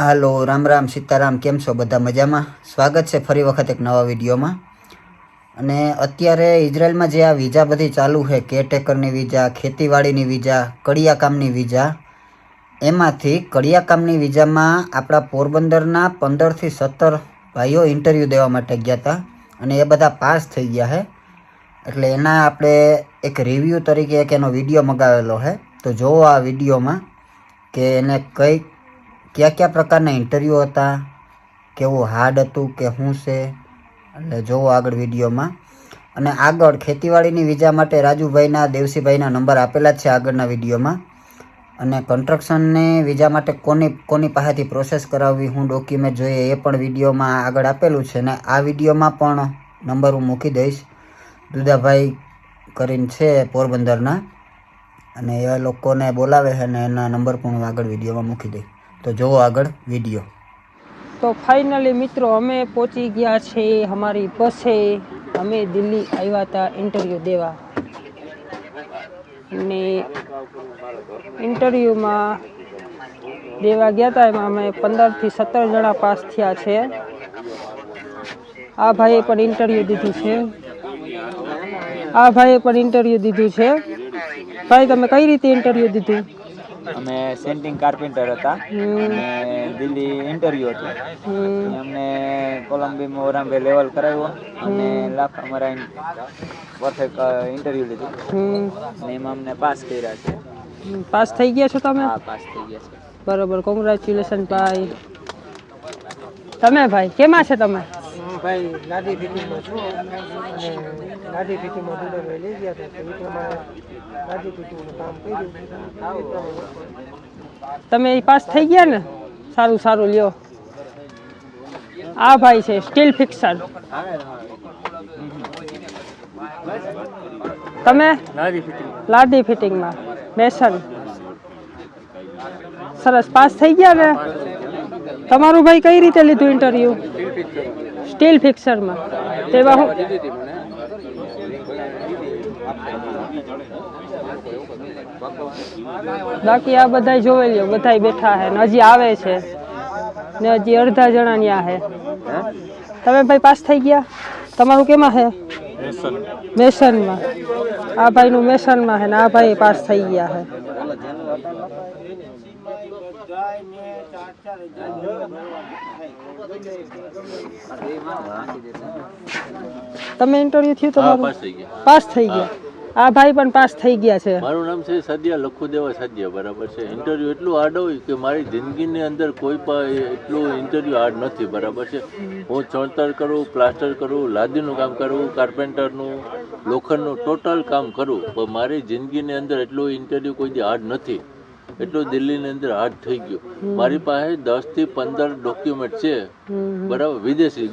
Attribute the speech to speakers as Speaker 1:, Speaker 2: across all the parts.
Speaker 1: હાલો, રામ રામ, સીતારામ, કેમ છો? બધા મજામાં? સ્વાગત છે ફરી વખત એક નવા વિડીયોમાં. અને અત્યારે ઇઝરાયલમાં જે આ વિઝા બધી ચાલુ છે, કેરટેકરની વિઝા, ખેતીવાડીની વિઝા કડિયા કામની વિઝા, એમાંથી કડિયા કામની વિઝામાં આપણા પોરબંદરના પંદરથી સત્તર ભાઈઓ ઇન્ટરવ્યૂ દેવા માટે ગયા હતા અને એ બધા પાસ થઈ ગયા છે. એટલે એના આપણે એક રિવ્યૂ તરીકે એક એનો વીડિયો મગાવેલો છે. તો જોવો આ વિડીયોમાં કે એને કઈ કયા કયા પ્રકારના ઇન્ટરવ્યૂ હતા, કેવું હાર્ડ હતું કે શું છે, એટલે જોવો આગળ વિડીયોમાં. અને આગળ ખેતીવાડીની વિઝા માટે રાજુભાઈના, દેવસીભાઈના નંબર આપેલા છે આગળના વિડીયોમાં. અને કન્સ્ટ્રક્શનની વિઝા માટે કોની કોની પાસેથી પ્રોસેસ કરાવવી, હું ડોક્યુમેન્ટ જોઈએ એ પણ વિડીયોમાં આગળ આપેલું છે. ને આ વિડીયોમાં પણ નંબર હું મૂકી દઈશ. દુદાભાઈ કરીને છે પોરબંદરના. અને એ લોકોને બોલાવે છે અને એના નંબર પણ હું આગળ વિડીયોમાં મૂકી દઈશ. તો જોવો આગળ વીડિયો.
Speaker 2: તો ફાઇનલી મિત્રો, અમે પહોંચી ગયા છે અમારી બસે. અમે દિલ્હી આવ્યા હતા ઇન્ટરવ્યૂ દેવા. ને ઇન્ટરવ્યૂમાં દેવા ગયા હતા. એમાં અમે પંદરથી સત્તર જણા પાસ થયા છે. આ ભાઈએ પણ ઇન્ટરવ્યૂ દીધું છે. આ ભાઈએ પણ ઇન્ટરવ્યૂ દીધું છે. ભાઈ, તમે કઈ રીતે ઇન્ટરવ્યૂ દીધું?
Speaker 3: અમે સેન્ટિંગ કાર્પેન્ટર હતા. અને દિલ્હી ઇન્ટરવ્યુ હતું. અમને કોલંબીમાં ઓરામ્બે લેવલ કરાવ્યો. અને લાખ અમારા પરફેક્ટ ઇન્ટરવ્યુ લીધું. અને એમાં અમને પાસ કર્યા છે.
Speaker 2: પાસ થઈ ગયા છો તમે?
Speaker 3: હા પાસ થઈ ગયા છે.
Speaker 2: બરોબર કોંગ્રેચ્યુલેશન ભાઈ. તમે ભાઈ કેમાં છે તમે?
Speaker 4: ભાઈ લાદી ફિટિંગમાં છું. અને લાદી ફિટિંગમાં દુધાભાઈ લઈ ગયા હતા. તો એ પ્રમાણે લાદી ફિટિંગનું કામ કર્યું.
Speaker 2: તમે પાસ થઈ ગયા ને? સારું સારું લ્યો. આ ભાઈ છે સ્ટીલ ફિક્સર. તમે? લાદી ફિટિંગમાં. મેસન સરસ. પાસ થઈ ગયા ને? તમારું ભાઈ કઈ રીતે લીધું ઇન્ટરવ્યુ સ્ટીલ ફિક્સરમાં. તેવા હું બાકી આ બધા જોઈ લ્યો બધા બેઠા છે ને હજી આવે છે. ને હજી અડધા જણા ન્યા હે. તમે ભાઈ પાસ થઈ ગયા? તમારું કેમાં છે મેસનમાં. આ ભાઈનું મેસનમાં છે ને આ ભાઈ પાસ થઈ ગયા છે તમે ઇન્ટરવ્યુ થયું તમારું પાસ થઈ ગયા. આ ભાઈ પણ પાસ થઈ ગયા છે.
Speaker 5: મારું નામ છે સદ્યા લખુદેવા સદ્યા બરાબર છે. ઇન્ટરવ્યુ એટલું હાર્ડ હોય કે મારી જિંદગીની અંદર કોઈ પણ એટલું ઇન્ટરવ્યુ હાર્ડ નથી બરાબર છે. હું ચણતર કરું પ્લાસ્ટર કરું લાદીનું કામ કરું કાર્પેન્ટરનું લોખંડનું ટોટલ કામ કરું પણ મારી જિંદગીની અંદર એટલું ઇન્ટરવ્યુ કોઈ હાર્ડ નથી. એટલું દિલ્હીની અંદર હાર્ડ થઈ ગયો. મારી પાસે દસથી પંદર ડોક્યુમેન્ટ છે. બરાબર? વિદેશી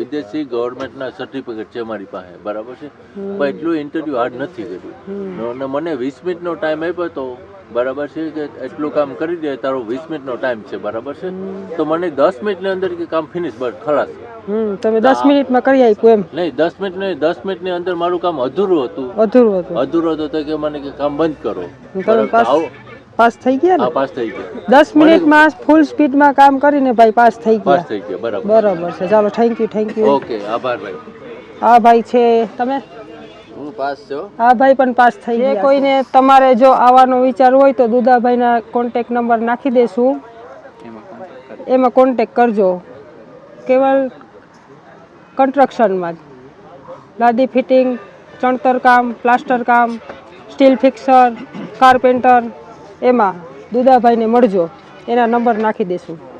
Speaker 5: વિદેશી ગવર્મેન્ટના સર્ટિફિકેટ છે મારી પાસે. બરાબર છે? પણ એટલું ઇન્ટરવ્યુ હાર્ડ નથી કર્યું. અને મને વીસ મિનિટનો ટાઈમ આપ્યો તો બરાબર છે કે એટલું કામ કરી દે તારો વીસ મિનિટનો ટાઈમ છે બરાબર છે? તો મને દસ મિનિટની અંદર કે કામ ફિનિશ બસ ખલાસ.
Speaker 2: તમે દસ મિનિટમાં કરી આપ્યું એમ.
Speaker 5: નહીં દસ મિનિટ નહીં દસ મિનિટની અંદર મારું કામ અધૂરું હતું.
Speaker 2: અધૂરું હતું.
Speaker 5: અધૂરું હતું તો કે મને કે કામ બંધ કરો?
Speaker 2: પાસ થઈ ગયા ને?
Speaker 5: પાસ થઈ ગયા.
Speaker 2: દસ મિનિટમાં ફૂલ સ્પીડમાં કામ કરીને ભાઈ પાસ થઈ
Speaker 5: પાસ
Speaker 2: ગયા
Speaker 5: થઈ ગયા બરાબર.
Speaker 2: બરોબર છે. ચાલો thank you thank you
Speaker 5: okay આભાર ભાઈ.
Speaker 2: આ ભાઈ છે. તમે?
Speaker 5: હું પાસ છો?
Speaker 2: ભાઈ પણ પાસ થઈ ગયા કોઈને તમારે જો આવવાનો વિચાર હોય તો દુદાભાઈના કોન્ટેક નંબર નાખી દેશું. એમાં કોન્ટેક કરજો. કેવલ કન્સ્ટ્રક્શનમાં જ. લાદી ફિટિંગ ચણતર કામ પ્લાસ્ટર કામ સ્ટીલ ફિક્સર કાર્પેન્ટર એમાં દુદાભાઈને મળજો. એના નંબર નાખી દેશું.